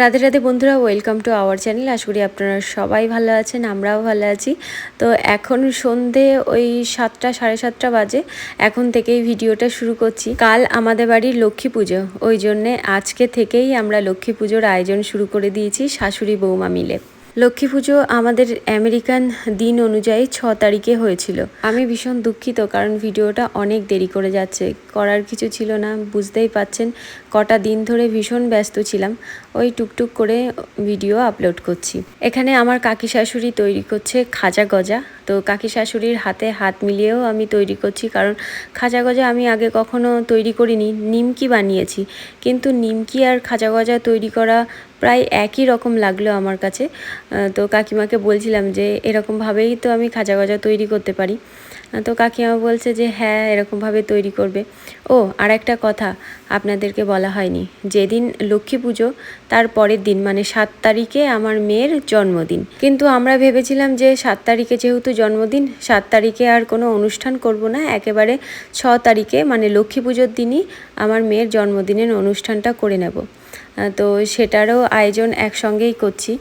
রাধে রাধে বন্ধুরা welcome to our channel আশা করি আপনারা সবাই ভালো আছেন, আমরাও ভালো আছি। তো এখন সন্ধে ওই সাতটা, সাড়ে সাতটা বাজে। এখন থেকেই ভিডিওটা শুরু করছি। কাল আমাদের বাড়ির লক্ষ্মী পুজো, ওই জন্যে আজকে থেকেই আমরা লক্ষ্মী পুজোর আয়োজন শুরু করে দিয়েছি শাশুড়ি বৌমা মিলে। লক্ষ্মী পুজো আমাদের আমেরিকান দিন অনুযায়ী ছ তারিখে হয়েছিল। আমি ভীষণ দুঃখিত, কারণ ভিডিওটা অনেক দেরি করে যাচ্ছে। করার কিছু ছিল না, বুঝতেই পাচ্ছেন, কটা দিন ধরে ভীষণ ব্যস্ত ছিলাম। ওই টুকটুক করে ভিডিও আপলোড করছি। এখানে আমার কাকি শাশুড়ি তৈরি করছে খাজা গজা। তো কাকি শাশুড়ির হাতে হাত মিলিয়েও আমি তৈরি করছি কারণ খাজা গজা আমি আগে কখনো তৈরি করিনি, নিমকি বানিয়েছি। কিন্তু নিমকি আর খাজা গজা তৈরি করা প্রায় একই রকম লাগল আমার কাছে। তো কাকিমাকে বলছিলাম যে এরকমভাবেই তো আমি খাজা গজা তৈরি করতে পারি। তো কাকিমা বলছে যে হ্যাঁ এরকমভাবে তৈরি করবে। ও আর একটা কথা আপনাদেরকে বলা হয়নি। যেদিন লক্ষ্মী পুজো, তার পরের দিন মানে সাত তারিখে আমার মেয়ের জন্মদিন। কিন্তু আমরা ভেবেছিলাম যে, সাত তারিখে যেহেতু জন্মদিন, সাত তারিখে আর কোনো অনুষ্ঠান করব না। একেবারে ছ তারিখে মানে লক্ষ্মী পুজোর দিনই আমার মেয়ের জন্মদিনের অনুষ্ঠানটা করে নেব। তো সেটারও আয়োজন একসঙ্গেই করছি।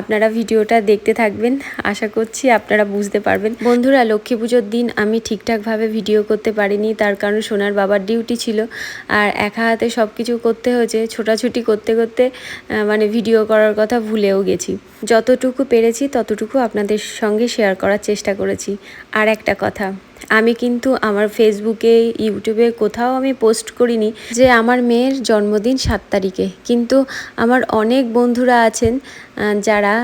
আপনারা ভিডিওটা দেখতে থাকবেন। আশা করছি আপনারা বুঝতে পারবেন। বন্ধুরা, লক্ষ্মী পুজোর দিন আমি ঠিকঠাকভাবে ভিডিও করতে পারিনি। তার কারণ সোনার বাবার ডিউটি ছিল। আর একা হাতে সব কিছু করতে হয়েছে, ছোটাছুটি করতে করতে মানে ভিডিও করার কথা ভুলেও গেছি। যতটুকু পেরেছি, ততটুকু আপনাদের সঙ্গে শেয়ার করার চেষ্টা করেছি। আর একটা কথা আমি কিন্তু আমার ফেসবুকে ইউটিউবে কোথাও আমি পোস্ট করিনি যে আমার মেয়ের জন্মদিন সাত তারিখে। কিন্তু আমার অনেক বন্ধুরা আছেন যারা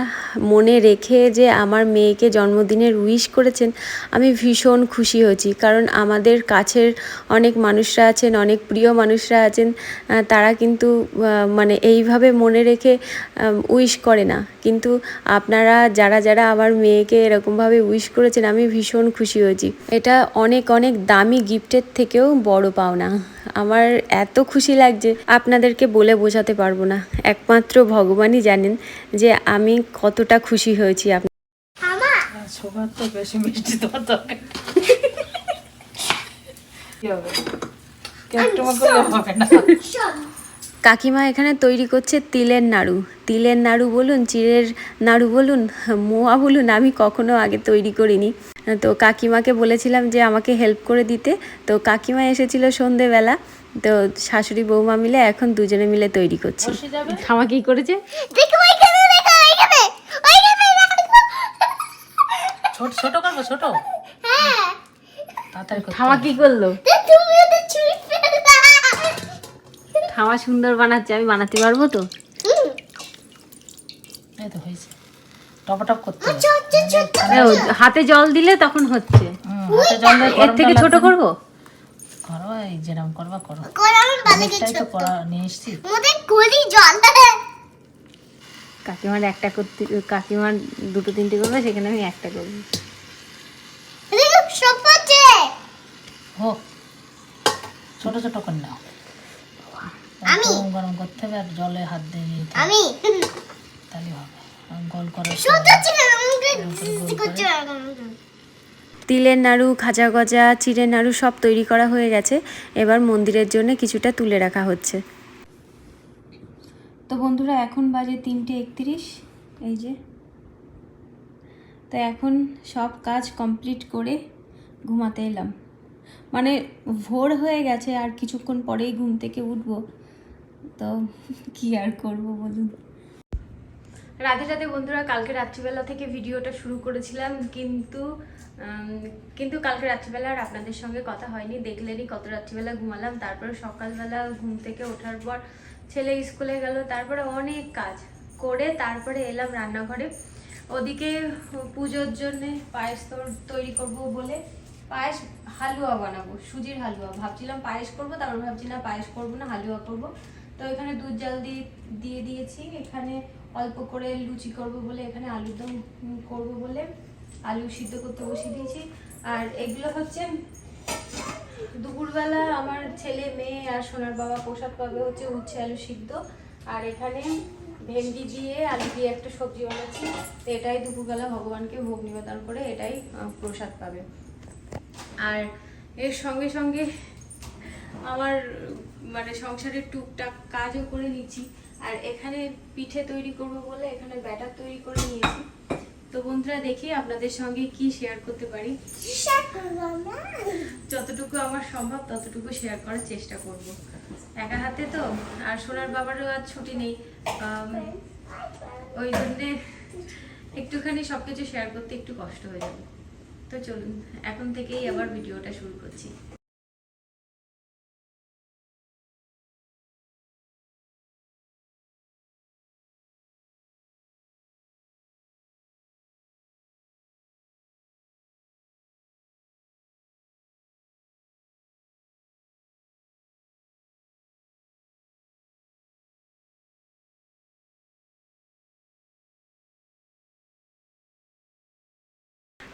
মনে রেখে যে আমার মেয়েকে জন্মদিনের উইশ করেছেন, আমি ভীষণ খুশি হয়েছি। কারণ আমাদের কাছের অনেক মানুষরা আছেন, অনেক প্রিয় মানুষরা আছেন তারা কিন্তু মানে এইভাবে মনে রেখে উইশ করে না। কিন্তু আপনারা, যারা যারা আমার মেয়েকে এরকমভাবে উইশ করেছেন, আমি ভীষণ খুশি হয়েছি। এটা অনেক অনেক দামি গিফটের থেকেও বড় পাওনা। আমার এত খুশি লাগছে আপনাদেরকে বলে বোঝাতে পারব না। একমাত্র ভগবানই জানেন যে আমি কতটা খুশি হয়েছি তো বেশি মিষ্টি হবে? না। কাকিমা এখানে তৈরি করছে তিলের নাড়ু। তিলের নাড়ু বলুন চিড়ের নাড়ু বলুন মোয়া বলুন আমি কখনো আগে তৈরি করিনি। তো কাকিমাকে বলেছিলাম যে আমাকে হেল্প করে দিতে। তো কাকিমা এসেছিল সন্ধেবেলা। তো শাশুড়ি বৌমা মিলে এখন দুজনে মিলে তৈরি করছি। খামা কি করেছে? ছোট ছোট করব ছোট? হ্যাঁ। তাড়াতাড়ি খামা কি করল? তো খামা সুন্দর বানাচ্ছে আমি বানাতে পারব তো? এই তো হয়েছে। টপ টপ করতে হবে। ছোট ছোট হাতে জল দিলে তখন হচ্ছে। এর থেকে ছোট লাগবে। করব? করো এই যেরকম করবা করো। কোরাম বানাকে অনেকটাই তো ছোট করা নিয়ে এসছি। মোদের জল কাকিমার একটা করতে কাকিমার দুটো তিনটে করবে সেখানে আমি একটা করব। হোক ছোট ছোট করে নাও? গরম গরম করতে হবে আর জলে হাত দিয়ে নিতে আমি। তাহলে হবে। গোল করছে তিলের নাড়ু খাজা গজা চিড়ের নাড়ু সব তৈরি করা হয়ে গেছে। এবার মন্দিরের জন্য কিছুটা তুলে রাখা হচ্ছে। তো বন্ধুরা এখন বাজে তিনটে একত্রিশ। এই যে। তো এখন সব কাজ কমপ্লিট করে ঘুমাতে এলাম। মানে ভোর হয়ে গেছে আর কিছুক্ষণ পরেই ঘুম থেকে উঠবো। তো কি আর করব বলুন? রাধে রাধে বন্ধুরা, কালকে রাত্রিবেলা থেকে ভিডিওটা শুরু করেছিলাম, কিন্তু কিন্তু কালকে রাত্রিবেলা আর আপনাদের সঙ্গে কথা হয়নি। দেখলেনই কত রাত্রিবেলা ঘুমালাম, তারপরে সকালবেলা ঘুম থেকে ওঠার পর ছেলে স্কুলে গেল, তারপরে অনেক কাজ করে, তারপরে এলাম রান্নাঘরে। ওদিকে পুজোর জন্য পায়েস তৈরি করব বলে পায়েস হালুয়া বানাবো, সুজির হালুয়া। ভাবছিলাম পায়েস করব, তারপর ভাবছি না পায়েস করব না, হালুয়া করব। তো এখানে দুধ জাল দিয়ে দিয়ে দিয়েছি। এখানে অল্প করে লুচি করব বলে এখানে আলুর দম করব বলে আলু সিদ্ধ করতে বসিয়ে দিয়েছি। আর এগুলো হচ্ছে দুপুরবেলা আমার ছেলে, মেয়ে আর সোনার বাবা প্রসাদ পাবে হচ্ছে উচ্ছে আলু সিদ্ধ। আর এখানে ভেন্ডি দিয়ে আলু দিয়ে একটা সবজি বানাচ্ছি। এটাই দুপুরবেলা ভগবানকে ভোগ নিবেদন করে এটাই প্রসাদ পাবে। আর এর সঙ্গে সঙ্গে আমার মানে সংসারের টুকটাক কাজও করে নিচ্ছি আর এখানে পিঠে তৈরি করব বলে এখানে ব্যাটার তৈরি করে নিয়েছি। তো বন্ধুরা দেখি আপনাদের সঙ্গে কি শেয়ার করতে পারি। যতটুকু আমার সম্ভব ততটুকু শেয়ার করার চেষ্টা করব। একা হাতে তো আর সোনার বাবারও আর ছুটি নেই। ওই জন্যে একটুখানি সব কিছু শেয়ার করতে একটু কষ্ট হয়ে যাবে। তো চলুন এখন থেকেই আবার ভিডিওটা শুরু করছি।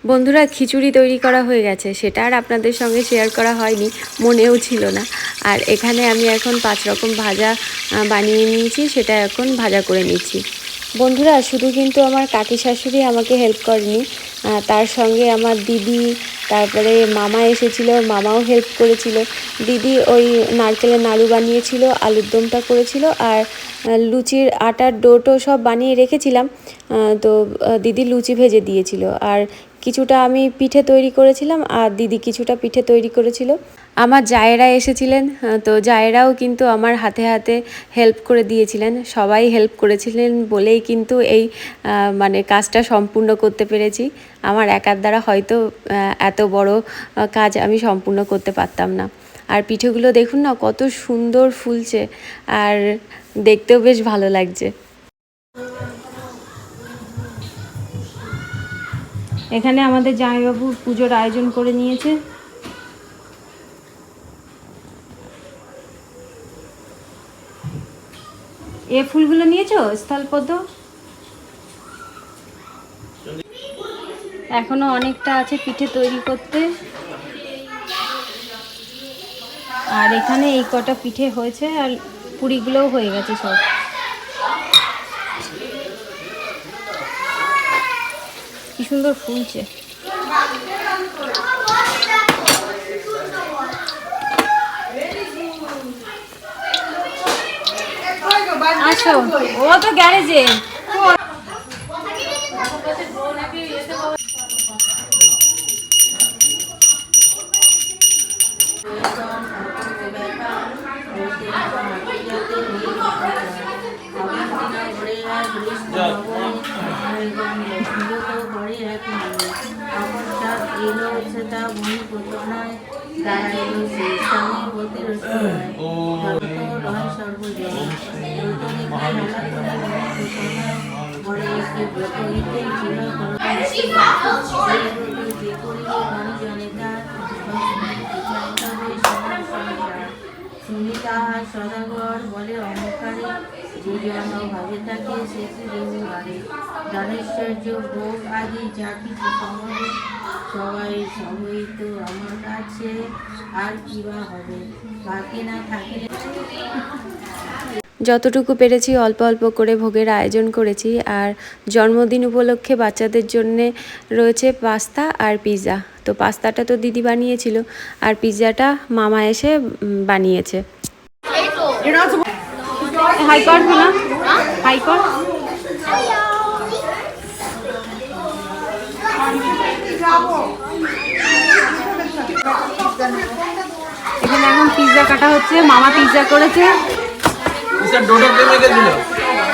বন্ধুরা, খিচুড়ি তৈরি করা হয়ে গেছে। সেটা আর আপনাদের সঙ্গে শেয়ার করা হয়নি, মনেও ছিল না। আর এখানে আমি এখন পাঁচ রকম ভাজা বানিয়ে নিয়েছি, সেটা এখন ভাজা করে নিচ্ছি। বন্ধুরা, শুধু কিন্তু আমার কাকি শাশুড়ি আমাকে হেল্প করেনি। তার সঙ্গে আমার দিদি, তারপরে মামা এসেছিল, মামাও হেল্প করেছিল। দিদি ওই নারকেলের নাড়ু বানিয়েছিল, আলুর দমটা করেছিল, আর লুচির আটার ডোটো সব বানিয়ে রেখেছিলাম। তো দিদি লুচি ভেজে দিয়েছিল। আর কিছুটা আমি পিঠে তৈরি করেছিলাম আর দিদি কিছুটা পিঠে তৈরি করেছিল। আমার জায়েরা এসেছিলেন, তো জায়েরাও কিন্তু আমার হাতে হাতে হেল্প করে দিয়েছিলেন। সবাই হেল্প করেছিলেন বলেই কিন্তু এই মানে কাজটা সম্পূর্ণ করতে পেরেছি। আমার একার দ্বারা হয়তো এত বড় কাজ আমি সম্পূর্ণ করতে পারতাম না। আর পিঠেগুলো দেখুন না কত সুন্দর ফুলছে, আর দেখতেও বেশ ভালো লাগছে। এখানে আমাদের জামাইবাবু পুজোর আয়োজন করে নিয়েছে। এ ফুলগুলো নিয়েছো? স্থলপদ্ম? এখনও অনেকটা আছে পিঠে তৈরি করতে। আর এখানে এই কটা পিঠে হয়েছে আর পুরিগুলোও হয়ে গেছে সব। সুন্দর ফুলছে। আসো ও তো গ্যারেজে। থাকে সে হারে ধনেশ্বর্য ভোগ আদি যা কিছু সম্ভব সবাই সমহিত আমার কাছে আর কি বা হবে? বাকি না থাকিলে যতটুকু পেরেছি অল্প অল্প করে ভোগের আয়োজন করেছি আর জন্মদিন উপলক্ষে বাচ্চাদের জন্যে রয়েছে পাস্তা আর পিৎজা তো পাস্তাটা তো দিদি বানিয়েছিল আর পিৎজাটা মামা এসে বানিয়েছে। হাই কর না হাই কর এখানে এখন পিৎজা কাটা হচ্ছে মামা পিৎজা করেছে।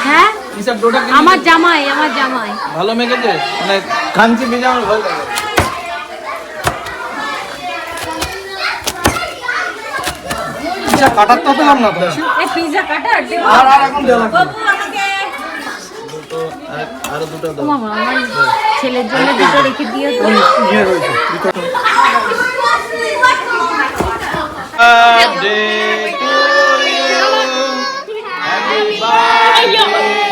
হ্যাঁ? আমার জামাই আমার জামাই। ভালো মেখেছে? মানে কাঞ্চি ভেজে আমার ভালো লাগে। ইসা কাটার তো পেলাম না পিজা কাটা আর আর এখন দেওয়া বাবু আমাকে আর- আরও দুটো দাও। মামা আমার ছেলের জন্য দুটো রেখে দিও তো। ইয়ে রয়েছে Birthday to you. Happy birthday.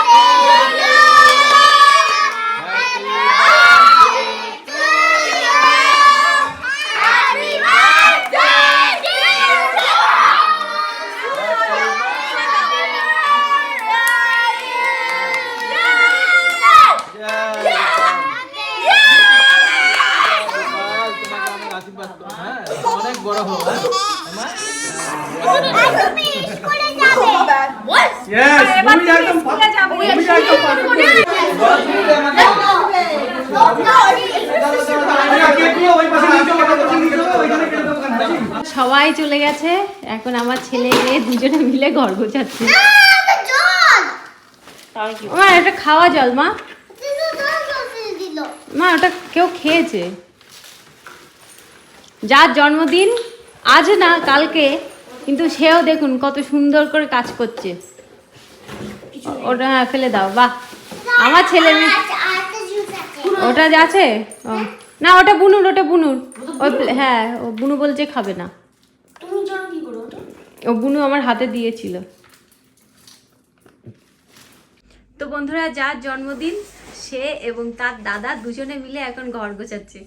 Yes, তুমি একদম তুমি একদম কেকগুলো ওই পাশে নিচে ওটা তো নিচে ওইখানে কেটে দেবো কেন? সবাই চলে গেছে। এখন আমার ছেলে মেয়ে দুজনে মিলে ঘর গোছাচ্ছে। মা এটা খাওয়া জল মা। মা ওটা কেউ খেয়েছে। যার জন্মদিন আজ না কালকে। কিন্তু সেও দেখুন কত সুন্দর করে কাজ করছে। ওটা হ্যাঁ, ফেলে দাও বাহ। আমার ছেলে মেয়ে ওটা আছে? না ওটা বুনুর ওটা বুনুর। হ্যাঁ ও বুনু বলছে খাবে না। ও বুনু আমার হাতে দিয়েছিল। তো বন্ধুরা যার জন্মদিন সে এবং তার দাদা দুজনে মিলে এখন ঘর গোছাচ্ছে।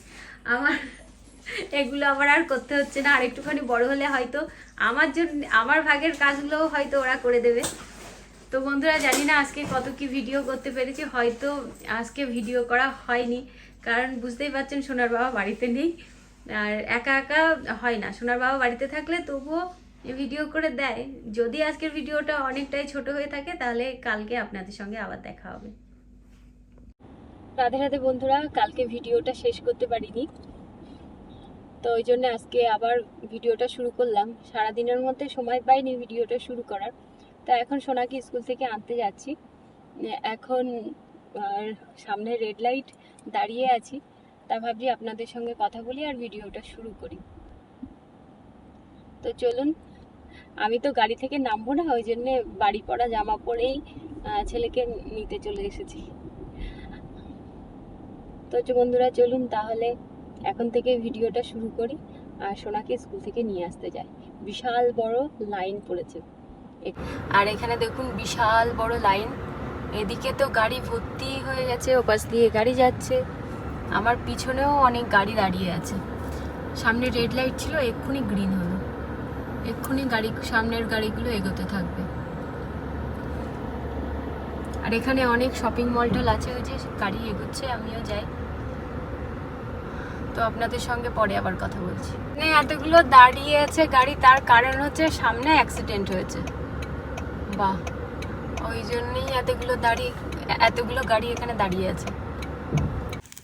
আমার এগুলো আমার আর করতে হচ্ছে না। আর একটুখানি বড় হলে হয়তো আমার জন্য আমার ভাগের কাজগুলো হয়তো ওরা করে দেবে। তো বন্ধুরা জানি না আজকে কত কি ভিডিও করতে পেরেছি, হয়তো আজকে ভিডিও করা হয়নি, কারণ বুঝতেই পারছেন সোনার বাবা বাড়িতে নেই, আর একা একা হয় না। সোনার বাবা বাড়িতে থাকলে তবুও ভিডিও করে দেয়। যদি আজকের ভিডিওটা অনেকটাই ছোট হয়ে থাকে, তাহলে কালকে আপনাদের সঙ্গে আবার দেখা হবে। রাধে রাধে বন্ধুরা, কালকে ভিডিওটা শেষ করতে পারিনি। তো ওই জন্য আজকে আবার ভিডিওটা শুরু করলাম। সারাদিনের মধ্যে সময় পাইনি ভিডিওটা শুরু করার। তা এখন সোনাকে স্কুল থেকে আনতে যাচ্ছি। এখন সামনে রেড লাইট দাঁড়িয়ে আছি। তা ভাবছি আপনাদের সঙ্গে কথা বলি আর ভিডিওটা শুরু করি। তো চলুন, আমি তো গাড়ি থেকে নামবো না, ওই জন্যে বাড়ি পরা জামা পরেই ছেলেকে নিতে চলে এসেছি। তো বন্ধুরা চলুন তাহলে এখন থেকে ভিডিওটা শুরু করি আর সোনাকে স্কুল থেকে নিয়ে আসতে যাই। বিশাল বড় লাইন পড়েছে। আর এখানে দেখুন বিশাল বড় লাইন। এদিকে তো গাড়ি ভর্তি হয়ে গেছে, ওপাশ দিয়ে গাড়ি যাচ্ছে। আমার পিছনেও অনেক গাড়ি দাঁড়িয়ে আছে। সামনে রেড লাইট ছিল, এক্ষুনি গ্রিন হলো। এক্ষুনি গাড়ি, সামনের গাড়িগুলো এগোতে থাকবে। আর এখানে অনেক শপিং মল টল আছে, ওই যে গাড়ি এগোচ্ছে, আমিও যাই। তো আপনাদের সঙ্গে পরে আবার কথা বলছি। এতগুলো দাঁড়িয়ে আছে গাড়ি, তার কারণ হচ্ছে সামনে অ্যাক্সিডেন্ট হয়েছে। বাহ ওই জন্যই এতগুলো দাঁড়িয়ে এতগুলো গাড়ি এখানে দাঁড়িয়ে আছে।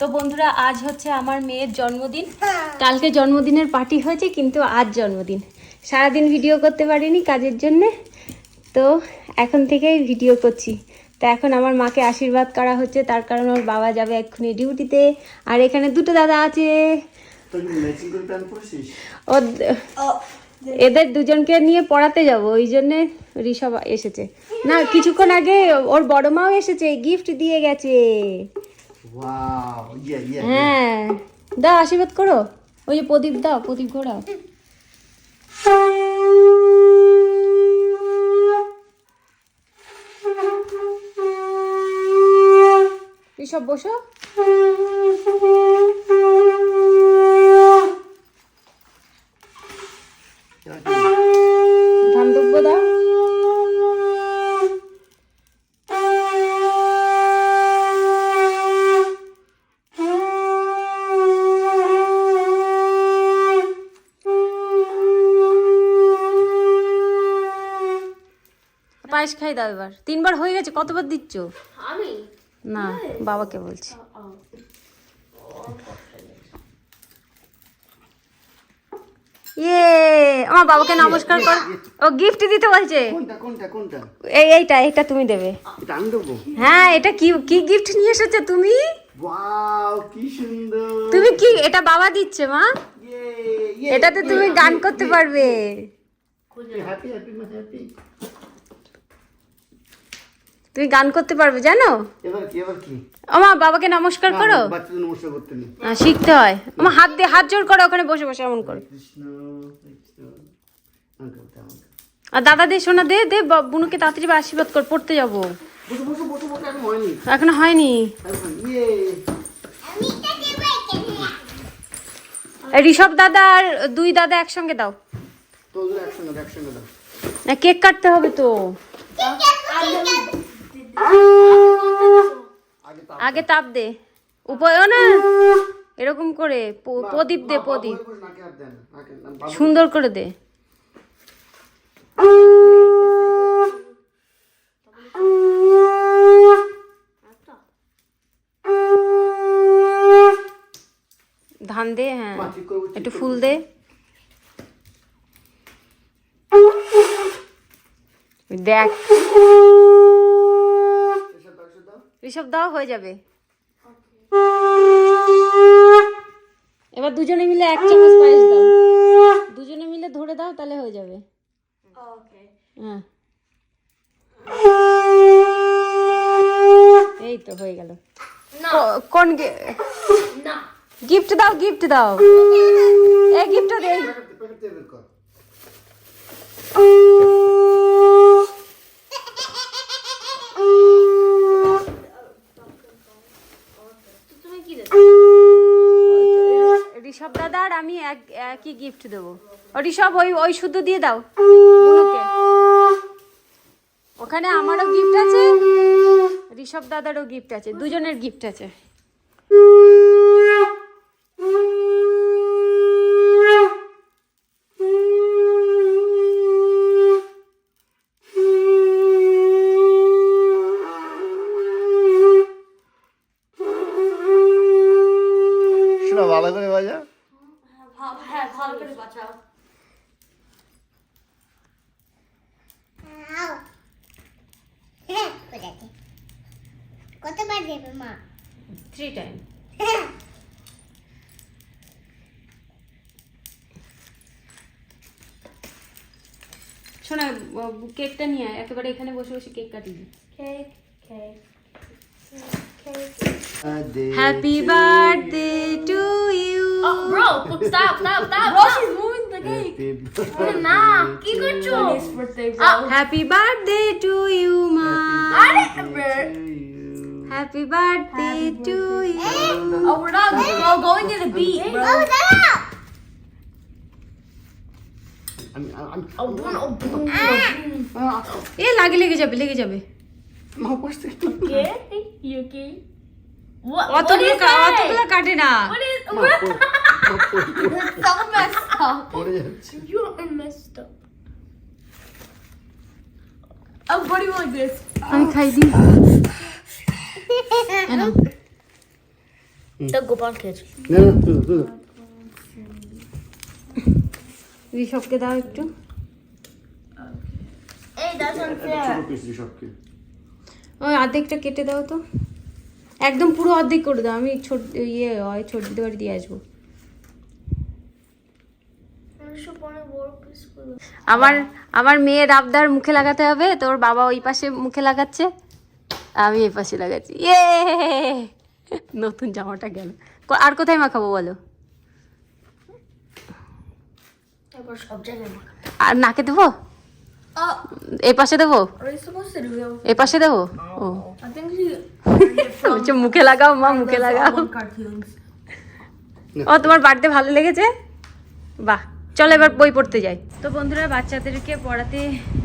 তো বন্ধুরা আজ হচ্ছে আমার মেয়ের জন্মদিন। কালকে জন্মদিনের পার্টি হয়েছে কিন্তু আজ জন্মদিন। সারাদিন ভিডিও করতে পারিনি কাজের জন্যে। তো এখন থেকেই ভিডিও করছি। তো এখন আমার মাকে আশীর্বাদ করা হচ্ছে তার কারণ ওর বাবা যাবে এক্ষুনি ডিউটিতে। আর এখানে দুটো দাদা আছে। ও এদের দুজনকে নিয়ে পড়াতে যাব ওই জন্যে ঋষভ এসেছে। না কিছুক্ষণ আগে ওর বড় মাও এসেছে গিফট দিয়ে গেছে. হ্যাঁ। দাও আশীর্বাদ করো। ওই যে প্রদীপ দাও প্রদীপ ঘোরাও। এসব বসো। ধান দুব্ব দাও পায়েস খাই দাও এবার। তিনবার হয়ে গেছে কতবার দিচ্ছ? আমি? না বাবাকে বলছি। ইয়ে আমার বাবাকে নমস্কার কর। ও গিফট দিতে বলছে। কোনটা কোনটা কোনটা? এই এইটা এটা তুমি দেবে। এটা আমি দেবো? হ্যাঁ এটা কি কি গিফট নিয়ে এসেছ তুমি? ওয়াও কি সুন্দর। তুমি কি এটা বাবা দিচ্ছে মা? এটাতে তুমি গান করতে পারবে। Happy happy happy. তুমি গান করতে পারবে জানো? এবার কি এবার কি? আমা বাবাকে নমস্কার করো। না, বাচ্চাদের নমস্কার করতে নেই। শিখতে হয়। আমার হাত দিয়ে হাত জোর করো ওখানে বসে বসে এমন করো। কৃষ্ণ। আর দাদা দে সোনা দে দে বুনুকে তাড়াতাড়ি আশীর্বাদ কর পড়তে যাব। এখন হয়নি। এখনও হয়নি। এখন ইয়ে ঋষভ দাদা আর দুই দাদা একসঙ্গে দাও। একসঙ্গে না কেক কাটতে হবে তো। আগে তাপ দে। উপয় না? এরকম করে প্রদীপ দে প্রদীপ। সুন্দর করে দে। ধান দে হ্যাঁ। একটু ফুল দে। দেখ এসব দাও, এসব দাও। ঋষভ দাও হয়ে যাবে। এবার দুজনে মিলে এক চামচ পায়েস দাও। দুজনে মিলে ধরে দাও তাহলে হয়ে যাবে। হ্যাঁ। এই তো হয়ে গেল। কো- কোন গিফট দাও গিফট দাও। এই গিফট দে প্যাকেট দে, প্যাকেট দিয়ে বের কর। ঋষভ দাদা আর আমি এক, একই গিফট দেবো। ঋষভ, ওই ওই শুদ্ধ দিয়ে দাও। ওখানে আমারও গিফট আছে, ঋষভ দাদারও গিফট আছে, দুজনের গিফট আছে শোনা ভালো করে বাজা আও হ্যাঁ কোথাতে কতবার দেবে মা থ্রি টাইম শোনা কেকটা নিয়ে আয় একেবারে এখানে বসে বসে কেক কাটি দিই happy birthday to you Bro, stop, stop, stop. Bro, she's moving the cake. Nah, কি করছ? হ্যাপি বার্থডে টু ইউ মা আরে, bro. Happy birthday to you Oh, we're not bro, going to the beat, bro. Oh, এ লাগে লেগে যাবে লেগে যাবে মা বসতে Okay? You okay? What? What অতগুলো is কা- that? অতগুলো কাটে না What is? মা What? পড়ে- মা পড়ে- so messed up. পড়ে যাচ্ছে You are messed up. Oh, what do you want this? আমি খাই দিই The Gopal kids. না না তুই তুই ঋষভকে দাও একটু। ওই অর্ধেকটা কেটে দাও তো। একদম পুরো অর্ধেক করে দাও আমি ছোট ইয়ে হয় ছোট দিতে বাড়ি দিয়ে আসব আমার আমার মেয়ের আবদার মুখে লাগাতে হবে তোর বাবা ওই পাশে মুখে লাগাচ্ছে। আমি এই পাশে লাগাচ্ছি। ইয়ে! নতুন জামাটা গেল। আর কোথায় মাখাবো বলো? আর নাকে দেবো? এই পাশে দেবো? এই পাশে দেবো? ও। মুখে লাগাও মা মুখে লাগাও। ও তোমার বাড়িতে ভালো লেগেছে? বাহ চলো এবার বই পড়তে যাই। তো বন্ধুরা বাচ্চাদেরকে পড়াতে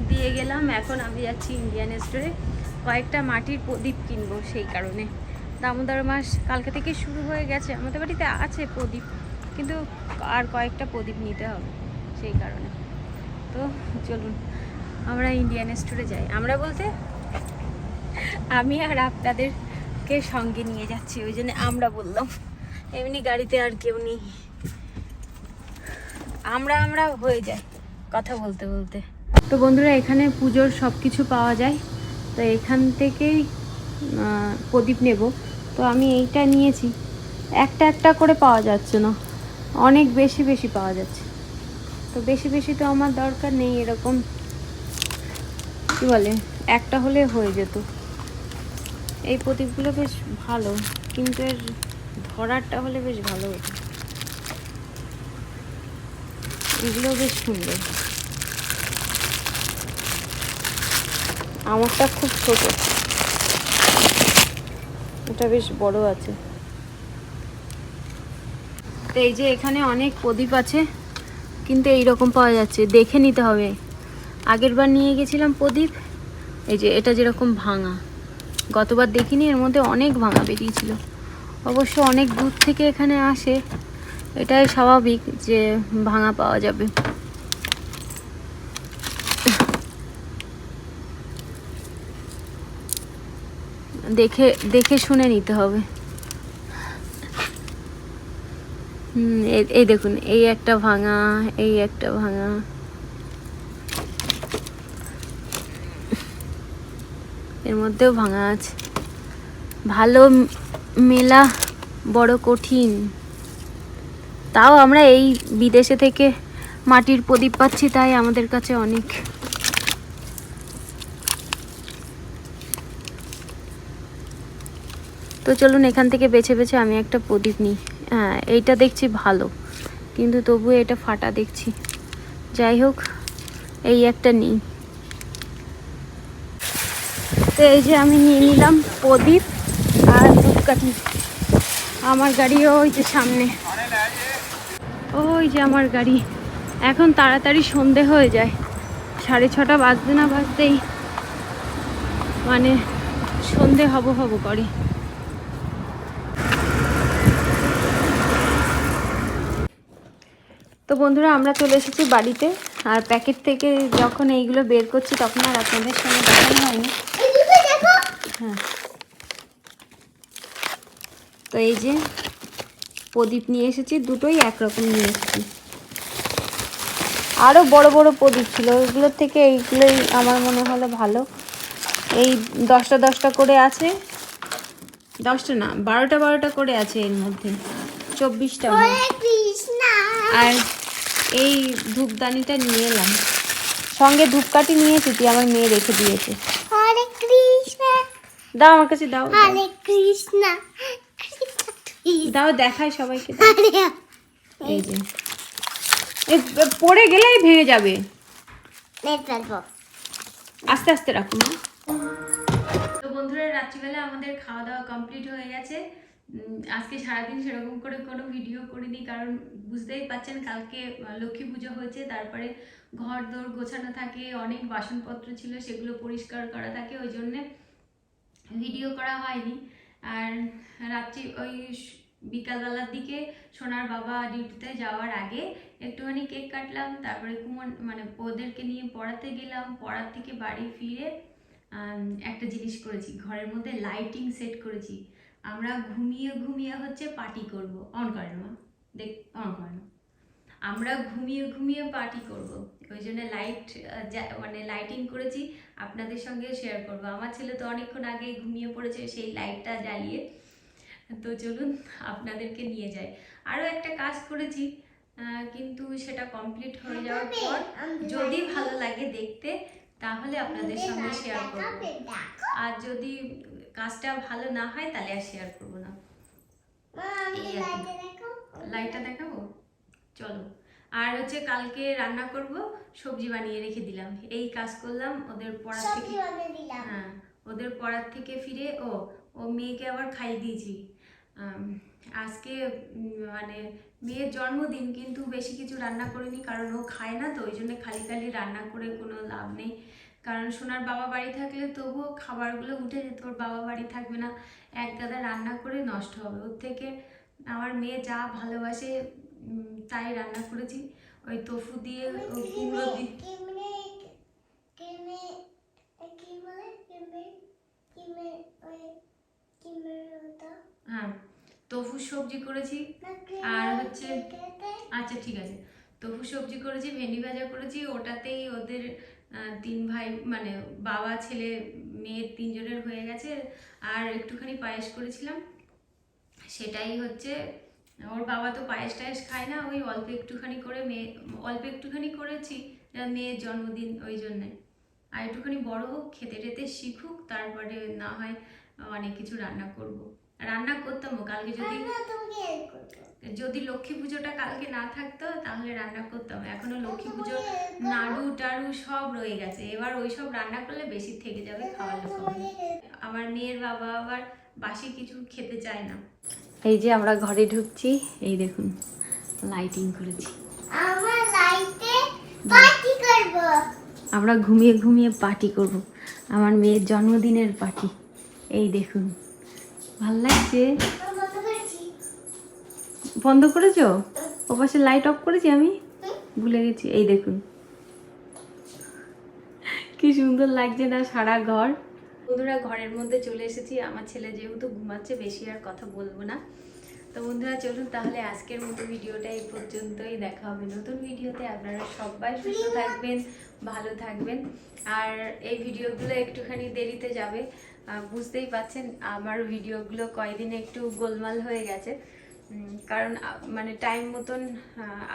দিয়ে গেলাম। এখন আমি যাচ্ছি ইন্ডিয়ান স্টোরে কয়েকটা মাটির প্রদীপ কিনবো সেই কারণে। দামোদর মাস কালকে থেকে শুরু হয়ে গেছে। আমাদের বাড়িতে আছে প্রদীপ কিন্তু আর কয়েকটা প্রদীপ নিতে হবে। সেই কারণে। তো চলুন, আমরা ইন্ডিয়ান স্টোরে যাই। আমরা বলতে আমি আর আপনাদেরকে সঙ্গে নিয়ে যাচ্ছি, ওই জন্য আমরা বললাম, এমনি গাড়িতে আর কেউ নেই। আমরা আমরা হয়ে যাই কথা বলতে বলতে। তো বন্ধুরা, এখানে পুজোর সব কিছু পাওয়া যায়। তো এখান থেকেই প্রদীপ নেব। তো আমি এইটা নিয়েছি। একটা একটা করে পাওয়া যাচ্ছে না। অনেক বেশি বেশি পাওয়া যাচ্ছে। তো বেশি বেশি তো আমার দরকার নেই এরকম। কি বলে? একটা হলে হয়ে যেত। এই প্রদীপগুলো বেশ ভালো, কিন্তু এর ধরারটা হলে বেশ ভালো হতো। এগুলো বেশ সুন্দর। আমারটা খুব ছোট। এটা বেশ বড় আছে। তো এই যে এখানে অনেক প্রদীপ আছে। কিন্তু এই রকম পাওয়া যাচ্ছে, দেখে নিতে হবে। আগের বার নিয়ে গেছিলাম প্রদীপ, এই যে এটা যেরকম ভাঙা। গতবার দেখিনি, এর মধ্যে অনেক ভাঙা বেরিয়েছিল। অবশ্য অনেক দূর থেকে এখানে আসে, এটাই স্বাভাবিক যে ভাঙা পাওয়া যাবে। দেখে দেখে শুনে নিতে হবে। হুম, এই- এই দেখুন, এই একটা ভাঙা, এই একটা ভাঙা। এর মধ্যেও ভাঙা আছে। ভালো মেলা, বড় কঠিন। তাও আমরা এই বিদেশে থেকে মাটির প্রদীপ পাচ্ছি, তাই আমাদের কাছে অনেক। তো চলুন এখান থেকে বেছে বেছে আমি একটা প্রদীপ নিই। হ্যাঁ এইটা দেখছি ভালো। কিন্তু তবু এটা ফাটা দেখছি। যাই হোক, এই একটা নিই। তো এই যে আমি নিয়ে নিলাম প্রদীপ আর ধূপকাঠি। আমার গাড়িও ওই যে সামনে। ওই যে আমার গাড়ি। এখন তাড়াতাড়ি সন্ধে হয়ে যায়। সাড়ে ছটা বাজতে না বাজতেই মানে সন্ধে হব হব করে। তো বন্ধুরা আমরা চলে এসেছি বাড়িতে। আর প্যাকেট থেকে যখন এইগুলো বের করছি তখন আর আপনাদের সঙ্গে দেখানো হয়নি। হ্যাঁ। তো এই যে প্রদীপ নিয়ে এসেছি দুটোই একরকম নিয়ে এসেছি। আরও বড় বড় প্রদীপ ছিল ওইগুলোর থেকে এইগুলোই আমার মনে হলো ভালো। এই দশটা দশটা করে আছে। দশটা না বারোটা বারোটা করে আছে এর মধ্যে। চব্বিশটা আর এই ধূপদানিটা নিয়ে এলাম। সঙ্গে ধূপকাঠি নিয়েছি তুই আমার মেয়ে রেখে দিয়েছে। হরে কৃষ্ণ। দাও আমার কাছে দাও। হরে কৃষ্ণ। কৃষ্ণ দাও দেখাই সবাইকে। এই যে। এ পড়ে গেলেই ভেঙে যাবে। নেট ফেলব আস্তে আস্তে রাখুন তো বন্ধুরা রাত্রিবেলা আমাদের খাওয়া দাওয়া কমপ্লিট হয়ে গেছে। আজকে সারাদিন সেরকম করে কোনো ভিডিও করিনি, কারণ বুঝতেই পাচ্ছেন কালকে লক্ষ্মী পুজো হয়েছে, তারপরে ঘর দোর গোছানো থাকে, অনেক বাসনপত্র ছিল, সেগুলো পরিষ্কার করা থাকে, ওই জন্যে ভিডিও করা হয়নি। আর রাত্রি, ওই বিকালবেলার দিকে সোনার বাবা ডিউটিতে যাওয়ার আগে একটুখানি কেক কাটলাম, তারপরে কুমন মানে ওদেরকে নিয়ে পড়াতে গেলাম, পড়ার থেকে বাড়ি ফিরে একটা জিনিস করেছি, ঘরের মধ্যে লাইটিং সেট করেছি। আমরা ঘুমিয়ে ঘুমিয়ে হচ্ছে পার্টি করব। অন করেন মা দেখ অন করেন আমরা ঘুমিয়ে ঘুমিয়ে পার্টি করব। ওই জন্য লাইট মানে লাইটিং করেছি আপনাদের সঙ্গে শেয়ার করব। আমার ছেলে তো অনেকক্ষণ আগে ঘুমিয়ে পড়েছে সেই লাইটটা জ্বালিয়ে। তো চলুন আপনাদেরকে নিয়ে যাই। আরও একটা কাজ করেছি কিন্তু সেটা কমপ্লিট হয়ে যাওয়ার পর যদি ভালো লাগে দেখতে তাহলে আপনাদের সঙ্গে শেয়ার করব। আর যদি কাজটা ভালো না হয় তাহলে আর শেয়ার করব না। লাইটটা দেখাবো? চলো। আর হচ্ছে কালকে রান্না করব সবজি বানিয়ে রেখে দিলাম। এই কাজ করলাম ওদের পড়ার থেকে হ্যাঁ ওদের পড়ার থেকে ফিরে ও ও মেয়েকে আবার খাইয়ে দিয়েছি। আজকে মানে মেয়ের জন্মদিন কিন্তু বেশি কিছু রান্না করিনি কারণ ও খায় না তো ওই জন্য খালি খালি রান্না করে কোনো লাভ নেই। কারণ সোনার বাবা বাড়ি থাকলে তবুও খাবারগুলো উঠে যেত ওর বাবা বাড়ি থাকবে না এক দাদা রান্না করে নষ্ট হবে। ওর থেকে আমার মেয়ে যা ভালোবাসে তাই রান্না করেছি। ওই তোফু দিয়ে ও কুমড়ো দিয়ে হ্যাঁ। তোফু সবজি করেছি। আর হচ্ছে আচ্ছা ঠিক আছে। তবু সবজি করেছি ভেন্ডি ভাজা করেছি ওটাতেই ওদের তিন ভাই মানে বাবা ছেলে মেয়ের তিনজনের হয়ে গেছে। আর একটুখানি পায়েস করেছিলাম। সেটাই হচ্ছে ওর বাবা তো পায়েস টায়েস খায় না ওই অল্প একটুখানি করে মেয়ে অল্প একটুখানি করেছি যা মেয়ের জন্মদিন ওই জন্যে। আর একটুখানি বড় হোক খেতে টেতে শিখুক তারপরে না হয় অনেক কিছু রান্না করব। রান্না করতামও কালকে যদি। যদি লক্ষ্মী পুজোটা কালকে না থাকতো তাহলে রান্না করতাম। এখনও লক্ষ্মী পুজোর নাড়ু টাড়ু সব রয়ে গেছে। এবার ওই সব রান্না করলে বেশি থেকে যাবে খাওয়ার লোক আমার মেয়ের বাবা আবার বাসি কিছু খেতে চায় না। এই যে আমরা ঘরে ঢুকছি এই দেখুন লাইটিং করেছি। আমার লাইটে পার্টি করব। আমরা ঘুমিয়ে ঘুমিয়ে পার্টি করব। আমার মেয়ের জন্মদিনের পার্টি এই দেখুন। ভালো লাগছে? বন্ধ করেছি? ও পাশে লাইট অফ করেছি আমি? ভুলে গেছি, এই দেখুন। কি সুন্দর লাগছে না সারা ঘর। বন্ধুরা, ঘরের মধ্যে চলে এসেছি। আমার ছেলে যেহেতু ঘুমাচ্ছে, বেশি আর কথা বলব না। তো বন্ধুরা, চলুন তাহলে আজকের মতো ভিডিওটা এই পর্যন্তই। দেখা হবে নতুন ভিডিওতে। আপনারা সবাই সুস্থ থাকবেন, ভালো থাকবেন। আর এই ভিডিওগুলো একটুখানি দেরিতে যাবে। বুঝতেই পাচ্ছেন আমার ভিডিওগুলো কয়দিনে একটু গোলমাল হয়ে গেছে। কারণ মানে টাইম মতন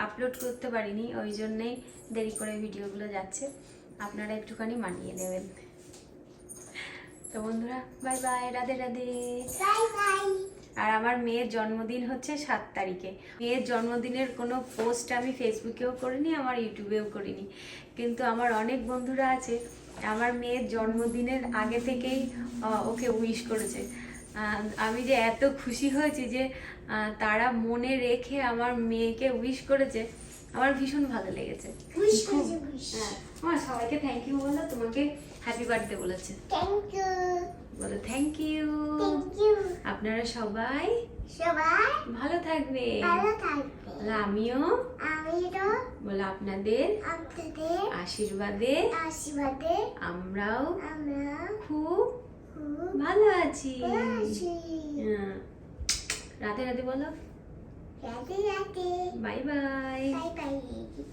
আপলোড করতে পারিনি ওই জন্যেই দেরি করে ভিডিওগুলো যাচ্ছে। আপনারা একটুখানি মানিয়ে নেবেন। তো বন্ধুরা বাই বাই রাধে রাধে। আর আমার মেয়ের জন্মদিন হচ্ছে সাত তারিখে। মেয়ের জন্মদিনের কোনো পোস্ট আমি ফেসবুকেও করিনি আমার ইউটিউবেও করিনি। কিন্তু আমার অনেক বন্ধুরা আছে আমার মেয়ের জন্মদিনের আগে থেকেই ওকে উইশ করেছে। আমি যে এত খুশি হয়েছি যে তারা মনে রেখে আমার মেয়েকে উইশ করেছে আমার ভীষণ ভালো লেগেছে। হ্যাঁ আমার সবাইকে থ্যাংক ইউ বলো তোমাকে হ্যাপি বার্থডে বলেছে। থ্যাংক ইউ বলো থ্যাংক ইউ আপনারা সবাই সবাই ভালো থাকবে। ভালো থাকবে। আমিও আমিও বলে আপনাদের আপনাদের আশীর্বাদে আশীর্বাদে আমরাও আমরা খুব ভালো আছি। রাতে হ্যাঁ। রাধে রাধে বলো। রাতে রাতে। Bye bye. Bye bye.